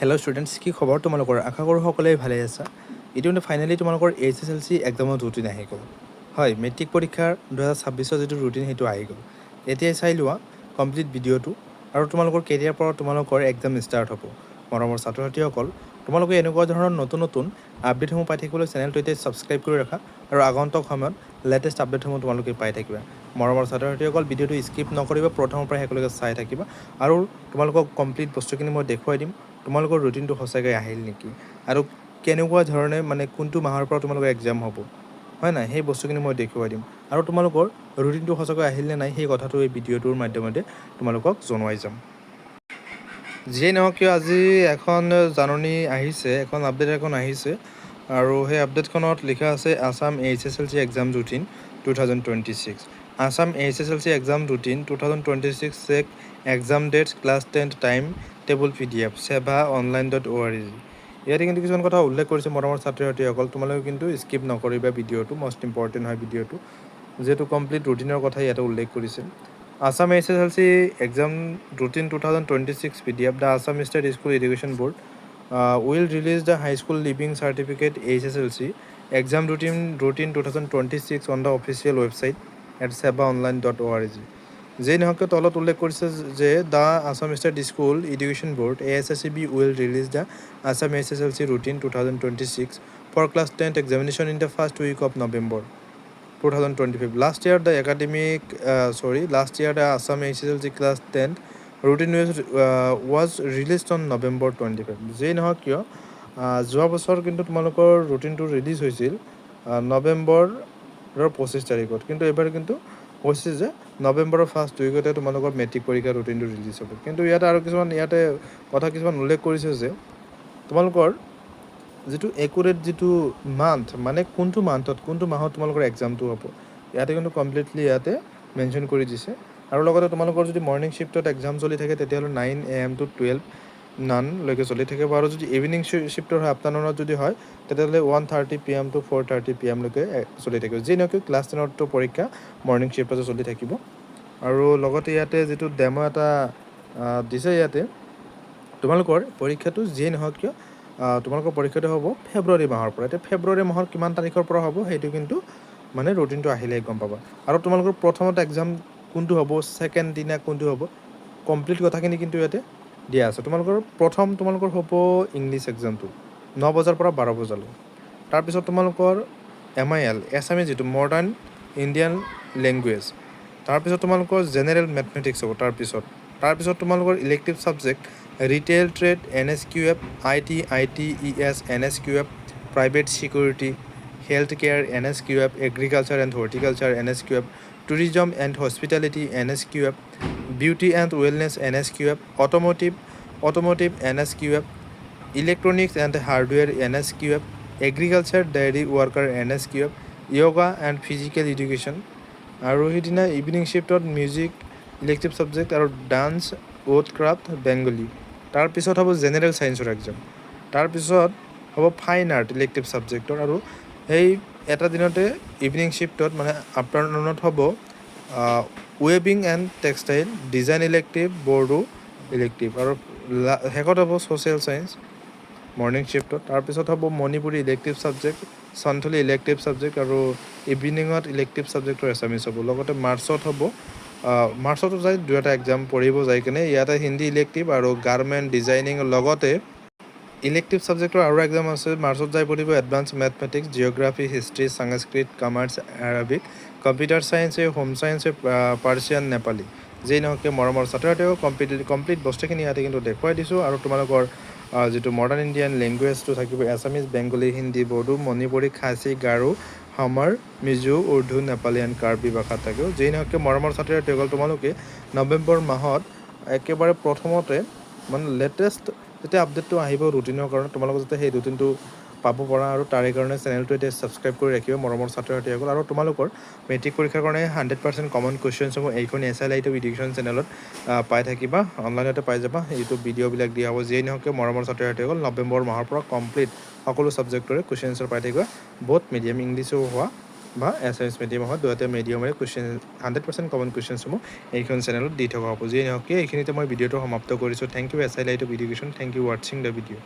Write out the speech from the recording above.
Hello' students কি খবৰ? তোমালোকৰ আশা কৰোঁ সকলোৱে ভালে আছা। ইতিমধ্যে ফাইনেলি তোমালোকৰ এইচ এছ এল চি এক্সামৰ ৰুটিন আহি গ'ল। হয় মেট্ৰিক পৰীক্ষাৰ দুহেজাৰ ছাব্বিছৰ যিটো ৰুটিন সেইটো আহি গ'ল। এতিয়াই চাই লোৱা কমপ্লিট ভিডিঅ'টো আৰু তোমালোকৰ কেৰিয়াৰ পৰা তোমালোকৰ এক্সাম ষ্টাৰ্ট হ'ব। মৰমৰ ছাত্ৰ ছাত্ৰীসকল তোমালোকে এনেকুৱা ধৰণৰ নতুন নতুন আপডেটসমূহ পাই থাকিবলৈ চেনেলটো এতিয়া ছাবস্ক্ৰাইব কৰি ৰাখা আৰু আগন্তুক সময়ত লেটেষ্ট আপডেটসমূহ তোমালোকে পাই থাকিবা। মৰমৰ ছাত্ৰ ছাত্ৰীসকল ভিডিঅ'টো স্কিপ নকৰিবা, প্ৰথমৰ পৰা শেষলৈকে চাই থাকিবা আৰু তোমালোকক কমপ্লিট বস্তুখিনি মই দেখুৱাই দিম। তোমালোকৰ ৰুটিনটো সঁচাকৈ আহিল নেকি? আৰু কেনেকুৱা ধৰণে মানে কোনটো মাহৰ পৰা তোমালোকৰ এক্সাম হ'ব? হয় নাই? সেই বস্তুখিনি মই দেখুৱাই দিম। আৰু তোমালোকৰ ৰুটিনটো সঁচাকৈ আহিল নে নাই, সেই কথাটো এই ভিডিঅ'টোৰ মাধ্যমতে তোমালোকক জনোৱাই যাম। যিয়েই নহওক কিয়, আজি এখন জাননী আহিছে, এখন আপডেট এখন আহিছে। আৰু সেই আপডেটখনত লিখা আছে Assam H S L C exam routine two thousand twenty six Assam H S L C exam routine two thousand twenty six check exam dates class tenth time table P D F SEBA online dot O' R G ইয়াতে কিন্তু কিছুমান কথা উল্লেখ কৰিছে মৰমৰ ছাত্ৰ ছাত্ৰীসকল তোমালোকে কিন্তু স্কিপ নকৰিবা ভিডিঅ'টো মষ্ট ইম্পৰ্টেণ্ট হয় ভিডিঅ'টো। যিহেতু কমপ্লিট ৰুটিনৰ কথা ইয়াতে উল্লেখ কৰিছে। Assam H S L C exam routine two thousand twenty six P D F the Assam state school education board will release the high school leaving certificate H S L C exam routine routine two thousand twenty six on the official website at SEBA online dot O' R G যেই নহওক কিয় তলত উল্লেখ কৰিছে যে the Assam state school education board A S S C B will release the Assam H S L C routine two thousand twenty six for class tenth examination in the first week of November 2025 last year the academic uh, sorry last year the assam hslc class 10th routine was, uh, was released on november 25 যেই নহওক কিয় যোৱা বছৰ কিন্তু তোমালোকৰ ৰুটিনটো release হৈছিল নৱেম্বৰৰ পঁচিছ তাৰিখত। কিন্তু এইবাৰ কিন্তু কৈছে যে নৱেম্বৰৰ ফাৰ্ষ্ট উইকতে তোমালোকৰ মেট্ৰিক পৰীক্ষাৰ ৰুটিনটো ৰিলিজ হ'ব। কিন্তু ইয়াতে আৰু কিছুমান, ইয়াতে কথা কিছুমান উল্লেখ কৰিছে যে তোমালোকৰ যিটো একুৰেট যিটো মান্থ মানে কোনটো মান্থত কোনটো মাহত তোমালোকৰ এক্সামটো হ'ব, ইয়াতে কিন্তু কমপ্লিটলি ইয়াতে মেনশ্যন কৰি দিছে। আৰু লগতে তোমালোকৰ যদি মৰ্ণিং শ্বিফ্টত এক্সাম চলি থাকে, তেতিয়াহ'লে nine A M to twelve নানলৈকে চলি। থাকিব আৰু যদি ইভিনিং শ্বিফ্টৰ হয় আফটাৰনুনত যদি হয় তেতিয়াহ'লে one thirty P M to four thirty P এমলৈকে চলি থাকিব। যি নহওক ক্লাছ টেনৰতো পৰীক্ষা মৰ্ণিং শ্বিফ্টতে চলি থাকিব। আৰু লগতে ইয়াতে যিটো ডেম' এটা দিছে ইয়াতে, তোমালোকৰ পৰীক্ষাটো যিয়েই নহওক কিয় তোমালোকৰ পৰীক্ষাটো হ'ব ফেব্ৰুৱাৰী মাহৰ পৰা। এতিয়া ফেব্ৰুৱাৰী মাহৰ কিমান তাৰিখৰ পৰা হ'ব, সেইটো কিন্তু মানে ৰুটিনটো আহিলেই গম পাবা। আৰু তোমালোকৰ প্ৰথমত এক্সাম কোনটো হ'ব ছেকেণ্ড দিনা কোনটো হ'ব কমপ্লিট কথাখিনি কিন্তু ইয়াতে দিয়া আছে। তোমালোকৰ প্ৰথম তোমালোকৰ হ'ব ইংলিছ এক্সামটো ন বজাৰ পৰা বাৰ বজালৈ। তাৰপিছত তোমালোকৰ এম আই এল এছামিজ যিটো মডাৰ্ণ ইণ্ডিয়ান লেংগুৱেজ তাৰপিছত তোমালোকৰ জেনেৰেল মেথমেটিক্স হ'ব তাৰপিছত তাৰপিছত তোমালোকৰ elective subject retail trade N S Q F I T I T E S N S Q F private security health care N S Q F agriculture and horticulture N S Q F tourism and hospitality N S Q F beauty and wellness N S Q F automotive automotive N S Q F electronics and hardware N S Q agriculture dairy worker N S Q yoga and physical education আৰু সেইদিনা evening শ্বিফ্টত music, elective subject আৰু dance wood craft Bengali তাৰপিছত হ'ব general ছায়েন্সৰ exam. তাৰপিছত হ'ব fine art, elective ছাবজেক্টৰ আৰু সেই এটা দিনতে ইভিনিং শ্বিফ্টত মানে আফটাৰনুনত হ'ব ৱেবিং and textile design elective Bodo elective আৰু শেষত হ'ব ছ'চিয়েল ছায়েন্স মৰ্ণিং শ্বিফ্টত তাৰপিছত হ'ব Manipuri elective subject Santhali elective subject আৰু ইভিনিঙত ইলেক্টিভ ছাবজেক্টৰ এছামিছ হ'ব। লগতে মাৰ্চত হ'ব মাৰ্চতো যায় দুটা এক্সাম পঢ়িব যাই কিনে, ইয়াতে হিন্দী ইলেক্টিভ আৰু গাৰ্মেণ্ট ডিজাইনিং লগতে ইলেক্টিভ ছাবজেক্টৰ আৰু এক্সাম আছে। মাৰ্চত যাই পঢ়িব advance mathematics geography history Sanskrit commerce Arabic computer চায়েন্সে home চায়েন্সে পাৰ্চিয়ান নেপালী যেই নহওক মৰমৰ ছাত্ৰ ছাত্ৰীও কমপ্লিট কমপ্লিট বস্তুখিনি ইয়াতে কিন্তু দেখুৱাই দিছোঁ। আৰু তোমালোকৰ যিটো মডাৰ্ণ ইণ্ডিয়ান লেংগুৱেজটো থাকিব এছামিজ বেংগলী হিন্দী বড়ো মণিপুৰী খাচী গাৰো হামাৰ মিজো উৰ্দু নেপালী এণ্ড কাৰ্বি ভাষাত থাকিব। যেই নহওক কিয় মৰমৰ ছাত্ৰ ছাত্ৰীসকল তোমালোকে নৱেম্বৰ মাহত একেবাৰে প্ৰথমতে মানে লেটেষ্ট যেতিয়া আপডেটটো আহিব ৰুটিনৰ কাৰণে। তোমালোকে যাতে সেই ৰুটিনটো পাব পৰা আৰু তাৰে কাৰণে চেনেলটো এতিয়া ছাবস্ক্ৰাইব কৰি ৰাখিব। মৰমৰ ছাত্ৰ ছাত্ৰীসকল আৰু তোমালোকৰ মেট্ৰিক পৰীক্ষাৰ কাৰণে হাণ্ড্ৰেড পাৰ্চেণ্ট কমন কুৱেশ্যনসমূহ এইখন এছ আই টো এডুকেশ্যন চেনেলত পাই থাকিবা। অনলাইনতে পাই যাবা। ইউটিউব ভিডিঅ'বিলাক দিয়া হ'ব। যিয়েই নহওক মৰমৰ ছাত্ৰ ছাত্ৰীসকল নৱেম্বৰ মাহৰ পৰা কমপ্লিট সকলো ছাবজেক্টৰে কুৱেশ্যন পাই থাকিবা। বহুত মিডিয়াম ইংলিছো হোৱা বা এছামিছ মিডিয়াম হওক দুয়োটা মিডিয়ামৰে কুৱেশ্যন হাণ্ড্ৰেড পাৰ্চেণ্ট কমন কুৱেশ্যনসমূহ এইখন চেনেলত দি থকা হ'ব। যিয়ে নহওক এইখিনিতে মই ভিডিঅ'টো সমাপ্ত কৰিছোঁ। Thank you S I light of education thank you ৱাটছিং the ভিডিঅ'